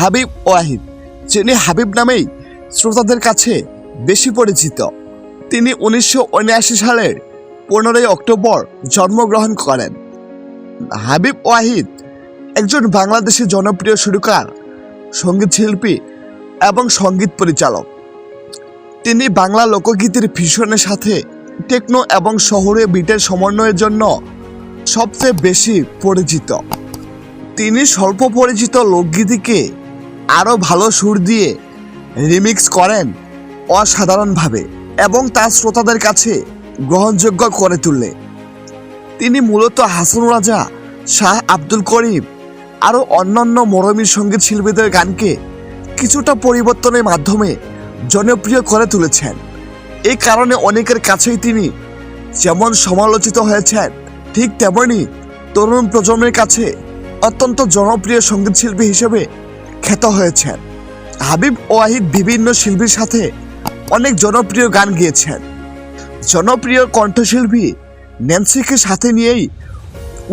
হাবিব ওয়াহিদ, যিনি হাবিব নামেই শ্রোতাদের কাছে বেশি পরিচিত। তিনি উনিশশো উনআশি সালের পনেরোই অক্টোবর জন্মগ্রহণ করেন। হাবিব ওয়াহিদ একজন বাংলাদেশি জনপ্রিয় সুরকার, সংগীত শিল্পী এবং সংগীত পরিচালক। তিনি বাংলা লোকগীতির ভীষণের সাথে টেকনো এবং শহরে বিটের সমন্বয়ের জন্য সবচেয়ে বেশি পরিচিত। তিনি স্বল্প পরিচিত লোকগীতিকে আরও ভালো সুর দিয়ে রিমিক্স করেন অসাধারণভাবে এবং তা শ্রোতাদের কাছে গ্রহণযোগ্য করে তোলে তিনি মূলত হাসান রাজা শাহ আব্দুল করিম আরও অন্যান্য মরমী সংগীত শিল্পীদের গানকে কিছুটা পরিবর্তনের মাধ্যমে জনপ্রিয় করে তুলেছেন। এই কারণে অনেকের কাছেই তিনি যেমন সমালোচিত হয়েছেন, ঠিক তেমনি তরুণ প্রজন্মের কাছে অত্যন্ত জনপ্রিয় সংগীত শিল্পী হিসেবে খ্যাত হয়েছেন। হাবিব ওয়াহিদ বিভিন্ন শিল্পীর সাথে অনেক জনপ্রিয় গান গেয়েছেন। জনপ্রিয় কণ্ঠশিল্পী ন্যান্সিকে সাথে নিয়েই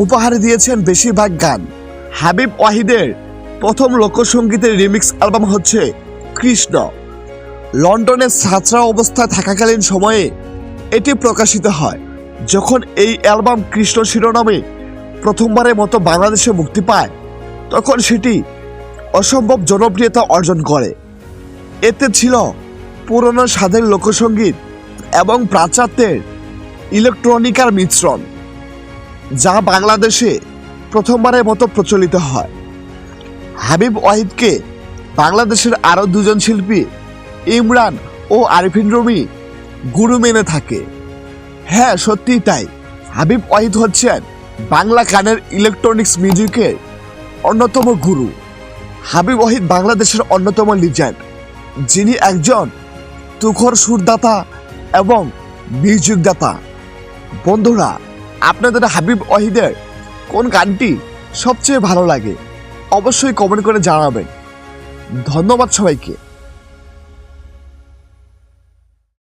উপহার দিয়েছেন বেশিরভাগ গান। হাবিব ওয়াহিদের প্রথম লোকসঙ্গীতের রিমিক্স অ্যালবাম হচ্ছে কৃষ্ণ। লন্ডনের ছাত্রা অবস্থায় থাকাকালীন সময়ে এটি প্রকাশিত হয়, যখন এই অ্যালবাম কৃষ্ণ শিরোনামে প্রথমবারের মতো বাংলাদেশে মুক্তি পায়। তখন সেটি অসম্ভব জনপ্রিয়তা অর্জন করে। এতে ছিল পুরনো স্বাদের লোকসঙ্গীত এবং প্রাচ্যাত্যের ইলেকট্রনিকার মিশ্রণ, যা বাংলাদেশে প্রথমবারের মতো প্রচলিত হয়। হাবিব ওয়াহিদকে বাংলাদেশের আরও দুজন শিল্পী ইমরান ও আরিফিন রুমি গুরু মেনে থাকে। হ্যাঁ সত্যিই তাই। হাবিব ওয়াহিদ হচ্ছেন বাংলা গানের ইলেকট্রনিক্স মিউজিকের অন্যতম গুরু। হাবিব ওয়াহিদ বাংলাদেশের অন্যতম লিজেন্ড, যিনি একজন তুখর সুরদাতা এবং মিউজিকদাতা বন্ধুরা, আপনাদের হাবিব ওয়াহিদের কোন গানটি সবচেয়ে ভালো লাগে? অবশ্যই কমেন্ট করে জানাবেন। ধন্যবাদ সবাইকে।